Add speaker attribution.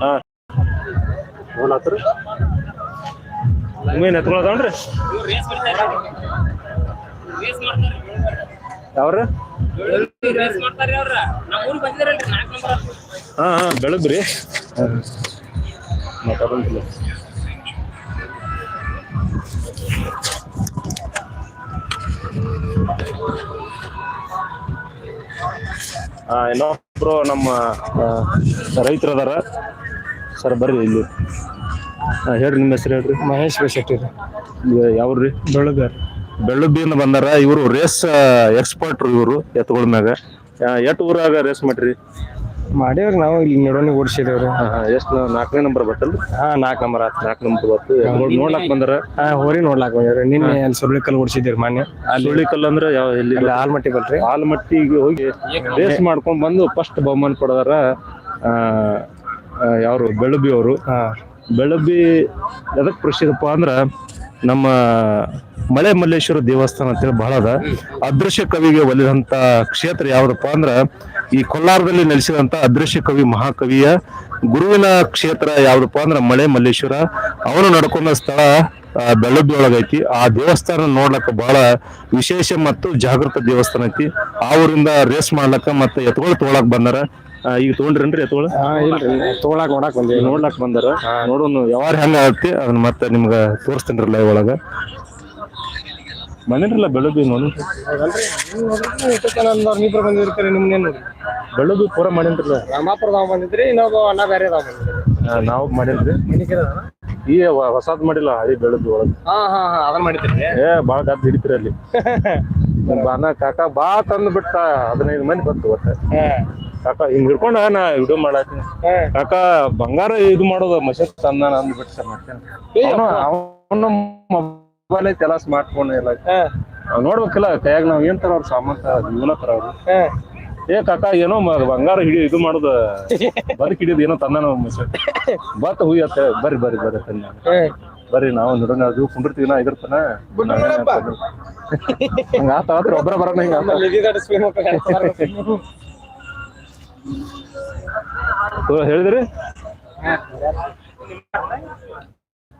Speaker 1: ಹಾ. ನೋಡ್ಲಾತ್ರಿ ನಿಮ್ಗೇನು ಎತ್ಕೊಳ್ಳೋದನ್ರಿ ಯಾವ್ರಿ ಹಾ ಹಾ ಬೆಳಗ್ರಿ. ಇನ್ನೊಬ್ರು ನಮ್ಮ ರೈತರು ಅದಾರ ಸರ್ ಬರ್ರಿ ಇಲ್ಲಿ. ಹೇಳ್ರಿ ನಿಮ್ಮ ಹೆಸರು ಹೇಳ್ರಿ.
Speaker 2: ಮಹೇಶ್ ಶೆಟ್ಟಿ
Speaker 1: ಯಾವ್ರಿ
Speaker 2: ಬೆಳಗಾರ್
Speaker 1: ಬೆಳ್ಳಬ್ಬಿಯಿಂದ ಬಂದಾರ. ಇವರು ರೇಸ್ ಎಕ್ಸ್ಪರ್ಟ್ ಇವರು ಎತ್ತುಗಳ ಮ್ಯಾಗ. ಎಷ್ಟು ಊರಾಗ ರೇಸ್ ಮಾಡ್ರಿ?
Speaker 2: ಮಾಡ್ಯಾವ್ರಿ ನಾವು ಇಲ್ಲಿ ನಡೋನಿ ಓಡಿಸಿದೇವ್ರಿ.
Speaker 1: ಎಷ್ಟು ನಾಲ್ಕನೇ ನಂಬರ್ ಬಟ್ಟಲ್?
Speaker 2: ಹಾ ನಾಲ್ಕು ನಂಬರ್ ಆತ್.
Speaker 1: ನಾಲ್ಕು ನಂಬರ್ ಬತ್ತು. ನೋಡ್ಲಾಕ್ ಬಂದ್ರ?
Speaker 2: ಹಾ ಹೋರಿ ನೋಡ್ಲಾಕ್ ಬಂದ್ರಿ ನಿನ್ನೆ ಅಲ್ಲಿ ಸುರುಳಿಕಲ್ ಓಡಿಸಿದ್ರಿ ಮೊನ್ನೆ ಸುರುಳಿ
Speaker 1: ಕಲ್ಲು ಅಂದ್ರೆ ಯಾವ
Speaker 2: ಇಲ್ಲಿ ಆಲ್ಮಟ್ಟಿ ಬಲ್ರಿ.
Speaker 1: ಆಲ್ಮಟ್ಟಿಗೆ ಹೋಗಿ ರೇಸ್ ಮಾಡ್ಕೊಂಡ್ ಬಂದು ಫಸ್ಟ್ ಬಹುಮಾನ ಕೊಡದಾರ ಆ, ಯಾರು ಬೆಳಬಿ ಅವರು ಬೆಳಬಿ ಎದಕ್ ಪ್ರಸಿದ್ಧಪ್ಪ ಅಂದ್ರ ನಮ್ಮ ಮಳೆ ಮಲ್ಲೇಶ್ವರ ದೇವಸ್ಥಾನ ಅಂತೇಳಿ ಬಹಳ ಅದ. ಅದೃಶ್ಯ ಕವಿಗೆ ಒಲಿದಂತ ಕ್ಷೇತ್ರ ಯಾವ್ದಪ್ಪ ಅಂದ್ರ ಈ ಕೊಲ್ಲಾರದಲ್ಲಿ ನೆಲೆಸಿದಂತ ಅದೃಶ್ಯ ಕವಿ ಮಹಾಕವಿಯ ಗುರುವಿನ ಕ್ಷೇತ್ರ ಯಾವ್ದಪ್ಪ ಅಂದ್ರ ಮಳೆ ಮಲ್ಲೇಶ್ವರ. ಅವನು ನಡ್ಕೊಂಡ ಸ್ಥಳ ಬೆಳ್ಳದೊಳಗೈತಿ ಆ ದೇವಸ್ಥಾನ ನೋಡ್ಲಕ್ಕ ಬಹಳ ವಿಶೇಷ ಮತ್ತು ಜಾಗೃತ ದೇವಸ್ಥಾನ ಐತಿ. ಆ ಊರಿಂದ ರೇಸ್ ಮಾಡ್ಲಕ್ಕ ಮತ್ತೆ ಎತ್ಗೊಳ್ ತೊಗೊಳಕ್ ಬಂದಾರ. ಈಗ ತೊಗೊಂಡ್ರೇನ್ರಿ ಎತ್ಕೊಳ
Speaker 2: ತಗೊಳಕ್ ತೊಗೊಳಕ್
Speaker 1: ನೋಡ್ಲಕ್ ಬಂದಾರ. ನೋಡೋನು ಯಾವಾರ ಹೆಂಗ ಆಗತ್ತೆ ಅದನ್ನ ಮತ್ತೆ ನಿಮ್ಗ ತೋರಿಸ್ತೇನ್ರಿ ಲೈವ್ ಒಳಗ ಮನೇನಿಲ್ಲ ಬೆಳಗ್ಗೆ ನೋಡಿ
Speaker 2: ಇಬ್ರು ಬಂದಿರ್ತಾರೆ ನಿಮ್ಗೆ ನೋಡಿ
Speaker 1: ಬೆಳಗ್ಗೆ ಪೂರ ಮಾಡೇನ್ರಲ್ಲ
Speaker 2: ರಾಮಾಪುರದಾಗ ಬಂದಿದ್ರಿ ಇನ್ನೊಬ್ಬ ಅಣ್ಣ ಬೇರೆ ಬಂದಿದ್ರಿ
Speaker 1: ನಾವು ಮಾಡೇನ್ರಿ ಈ ಹೊಸಾದ್ ಮಾಡಿಲ್ಲ ಹಳಿ ಬೆಳಗ್ಗೆ ಒಳಗೆ.
Speaker 2: ಹಾ ಹಾ ಹಾ ಅದನ್ನ ಮಾಡಿದ್ರಿ
Speaker 1: ಏ ಬಾಳ ಗದ್ದ ಹಿಡಿತೀರಿ ಅಲ್ಲಿ. ಬಾನ ಕಾಕ ಬಾ ತಂದು ಬಿಟ್ಟ ಹದಿನೈದು ಮಂದಿ ಬಂತು ಒಟ್ಟ. ಕಾಕ ಹಿಂಗ್ ಹಿಡ್ಕೊಂಡ ನಾ ವಿಡಿಯೋ ಮಾಡಾತೀನಿ ಕಾಕ ಬಂಗಾರ ಇದು ಮಾಡೋದು ಮಷೀನ್ ತಂದ ಅಂದ್ಬಿಟ್ಟು ಸರ್ ಮತ್ತೆ. ಅವನ ಮೊಬೈಲ್ ಐತಿ ಎಲ್ಲ ಸ್ಮಾರ್ಟ್ ಫೋನ್ ಎಲ್ಲ ನಾವ್ ನೋಡ್ಬೇಕಿಲ್ಲ ಕೈಯಾಗ ನಾವ್ ಏನ್ ತರ ಅವ್ರ ಸಾಮಾನ್ ಜೀವನ ತರ ಅವ್ರು ಏ ಕಾಕ ಏನೋ ಮ- ಬಂಗಾರ ಹಿಡಿ ಇದು ಮಾಡೋದು ಬದುಕ್ ಹಿಡಿಯೋದು ಏನೋ ತಂದಾನ ಮಷನ್ ಬತ್ ಹುಯ್ ಅತ್ತ ಬರ್ರಿ ಬರ್ರಿ ಬರ್ರಿ ತನ್ನ ಬರ್ರಿ ನಾವು ನೋಡೋಣ ಅದು ಕುಂಡಿರ್ತೀವಿ ನಾ ಇದ್ರತನ ಹಂಗ ಆತ ಆತ್ರ ಒಬ್ಬರ ಬರೋಣ ಹಿಂಗ ಆತ. ಹೇಳಿದ್ರಿ